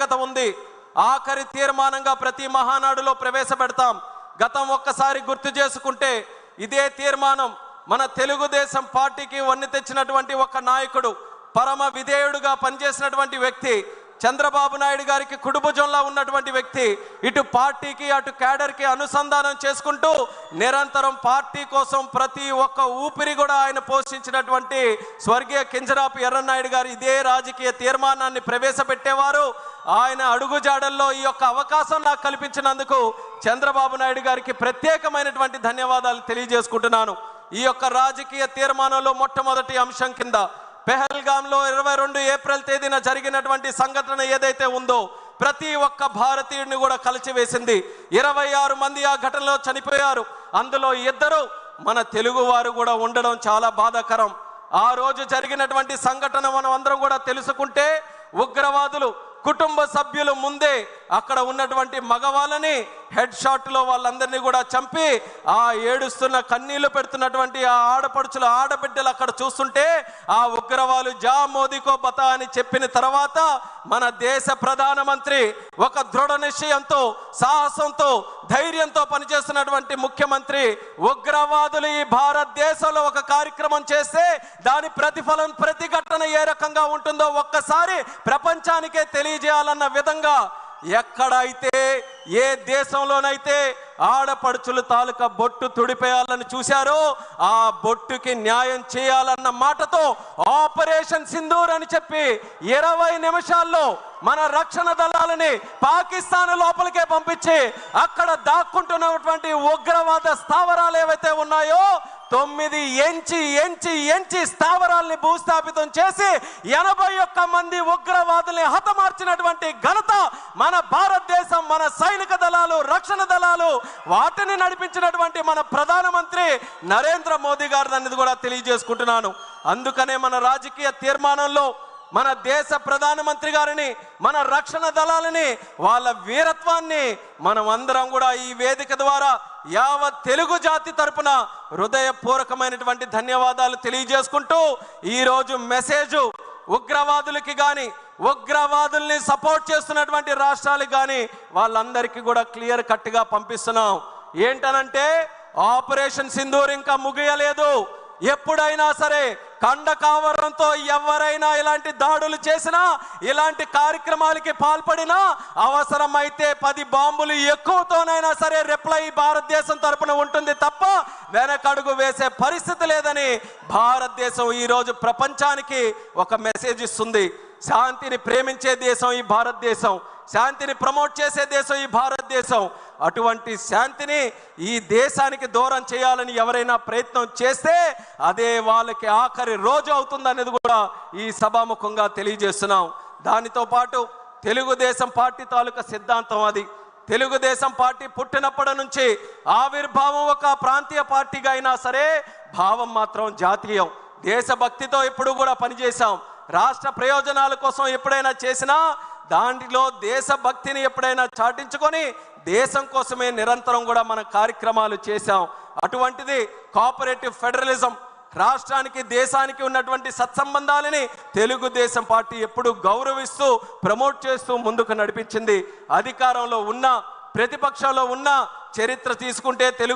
ప్రత్యేకత ఉంది. ఆఖరి తీర్మానంగా ప్రతి మహానాడులో ప్రవేశపెడతాం. గతం ఒక్కసారి గుర్తు చేసుకుంటే ఇదే తీర్మానం మన తెలుగుదేశం పార్టీకి వన్ని తెచ్చినటువంటి ఒక నాయకుడు పరమ విధేయుడుగా పనిచేసినటువంటి వ్యక్తి చంద్రబాబు నాయుడు గారికి కుడుభుజంలా ఉన్నటువంటి వ్యక్తి ఇటు పార్టీకి అటు క్యాడర్కి అనుసంధానం చేసుకుంటూ నిరంతరం పార్టీ కోసం ప్రతి ఒక్క ఊపిరి కూడా ఆయన పోషించినటువంటి స్వర్గీయ కింజరాపు ఎర్రన్నాయుడు గారు ఇదే రాజకీయ తీర్మానాన్ని ప్రవేశపెట్టేవారు. ఆయన అడుగుజాడల్లో ఈ యొక్క అవకాశం నాకు కల్పించినందుకు చంద్రబాబు నాయుడు గారికి ప్రత్యేకమైనటువంటి ధన్యవాదాలు తెలియజేసుకుంటున్నాను. ఈ యొక్క రాజకీయ తీర్మానంలో మొట్టమొదటి అంశం కింద పెహల్గాంలో ఇరవై రెండు ఏప్రిల్ తేదీన జరిగినటువంటి సంఘటన ఏదైతే ఉందో ప్రతి ఒక్క భారతీయుడిని కూడా కలిచివేసింది. ఇరవై ఆరు మంది ఆ ఘటనలో చనిపోయారు. అందులో ఇద్దరు మన తెలుగువారు కూడా ఉండడం చాలా బాధాకరం. ఆ రోజు జరిగినటువంటి సంఘటన మనం అందరం కూడా తెలుసుకుంటే ఉగ్రవాదులు కుటుంబ సభ్యులు ముందే అక్కడ ఉన్నటువంటి మగవాళ్ళని హెడ్ షాట్లో వాళ్ళందరినీ కూడా చంపి ఆ ఏడుస్తున్న కన్నీళ్ళు పెడుతున్నటువంటి ఆ ఆడపడుచుల ఆడబిడ్డలు అక్కడ చూస్తుంటే ఆ ఉగ్రవాలు జా మోదీకో బతా అని చెప్పిన తర్వాత మన దేశ ప్రధానమంత్రి ఒక దృఢ నిశ్చయంతో సాహసంతో ధైర్యంతో పనిచేస్తున్నటువంటి ముఖ్యమంత్రి ఉగ్రవాదులు ఈ భారతదేశంలో ఒక కార్యక్రమం చేస్తే దాని ప్రతిఫలం ప్రతిఘటన ఏ రకంగా ఉంటుందో ఒక్కసారి ప్రపంచానికే తెలియజేయాలన్న విధంగా ఎక్కడైతే ఏ దేశంలోనైతే ఆడపడుచులు తాలూకా బొట్టు తుడిపేయాలని చూశారో ఆ బొట్టుకి న్యాయం చేయాలన్న మాటతో ఆపరేషన్ సింధూర్ అని చెప్పి ఇరవై నిమిషాల్లో మన రక్షణ దళాలని పాకిస్తాన్ లోపలికే పంపించి అక్కడ దాక్కుంటున్నటువంటి ఉగ్రవాద స్థావరాలు ఏవైతే ఉన్నాయో తొమ్మిది ఎంచి ఎంచి ఎంచి స్థావరాల్ని భూస్థాపితం చేసి ఎనభై ఒక్క మంది ఉగ్రవాదుల్ని హతమార్చినటువంటి ఘనత మన భారతదేశం మన సైనిక దళాలు రక్షణ దళాలు వాటిని నడిపించినటువంటి మన ప్రధానమంత్రి నరేంద్ర మోదీ గారు అనేది కూడా తెలియజేసుకుంటున్నాను. అందుకనే మన రాజకీయ తీర్మానంలో మన దేశ ప్రధానమంత్రి గారిని మన రక్షణ దళాలని వాళ్ళ వీరత్వాన్ని మనం అందరం కూడా ఈ వేదిక ద్వారా యావత్ తెలుగు జాతి తరపున హృదయపూర్వకమైనటువంటి ధన్యవాదాలు తెలియజేసుకుంటూ ఈరోజు మెసేజ్ ఉగ్రవాదులకి కానీ ఉగ్రవాదుల్ని సపోర్ట్ చేస్తున్నటువంటి రాష్ట్రాలకు కానీ వాళ్ళందరికీ కూడా క్లియర్ కట్గా పంపిస్తున్నాం. ఏంటనంటే ఆపరేషన్ సింధూర్ ఇంకా ముగియలేదు. ఎప్పుడైనా సరే కండకావరంతో ఎవరైనా ఇలాంటి దాడులు చేసినా ఇలాంటి కార్యక్రమాలకి పాల్పడినా అవసరమైతే పది బాంబులు ఎక్కువతోనైనా సరే రిప్లై భారతదేశం తరపున ఉంటుంది తప్ప వెనకడుగు వేసే పరిస్థితి లేదని భారతదేశం ఈరోజు ప్రపంచానికి ఒక మెసేజ్ ఇస్తుంది. శాంతిని ప్రేమించే దేశం ఈ భారతదేశం. శాంతిని ప్రమోట్ చేసే దేశం ఈ భారతదేశం. అటువంటి శాంతిని ఈ దేశానికి దూరం చేయాలని ఎవరైనా ప్రయత్నం చేస్తే అదే వాళ్ళకి ఆఖరి రోజు అవుతుందనేది కూడా ఈ సభాముఖంగా తెలియజేస్తున్నాం. దానితో పాటు తెలుగుదేశం పార్టీ తాలూకా సిద్ధాంతం అది. తెలుగుదేశం పార్టీ పుట్టినప్పటి నుంచి ఆవిర్భావం ఒక ప్రాంతీయ పార్టీగా అయినా సరే భావం మాత్రం జాతీయం. దేశభక్తితో ఎప్పుడు కూడా పనిచేశాం. రాష్ట్ర ప్రయోజనాల కోసం ఎప్పుడైనా చేసినా దాంట్లో దేశభక్తిని ఎప్పుడైనా చాటించుకొని దేశం కోసమే నిరంతరం కూడా మన కార్యక్రమాలు చేశాం. అటువంటిది కోఆపరేటివ్ ఫెడరలిజం రాష్ట్రానికి దేశానికి ఉన్నటువంటి సత్సంబంధాలని తెలుగుదేశం పార్టీ ఎప్పుడు గౌరవిస్తూ ప్రమోట్ చేస్తూ ముందుకు నడిపించింది. అధికారంలో ఉన్న ప్రతిపక్షంలో ఉన్న చరిత్ర తీసుకుంటే తెలుగు